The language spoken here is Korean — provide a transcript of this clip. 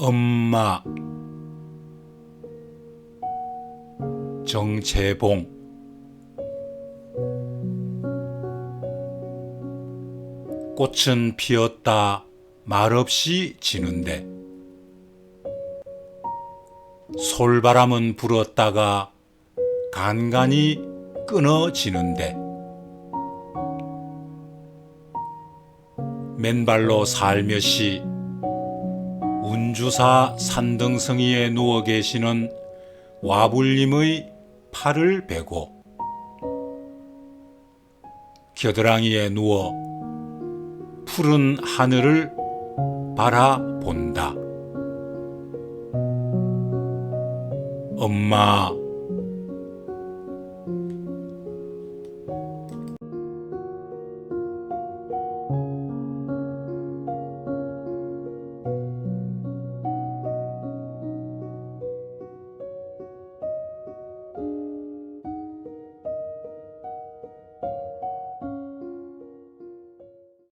엄마. 정채봉. 꽃은 피었다. 말없이 지는데. 솔바람은 불었다가 간간히 끊어지는데. 맨발로 살며시 운주사 산등성이에 누워 계시는 와불님의 팔을 베고 겨드랑이에 누워 푸른 하늘을 바라본다. 엄마,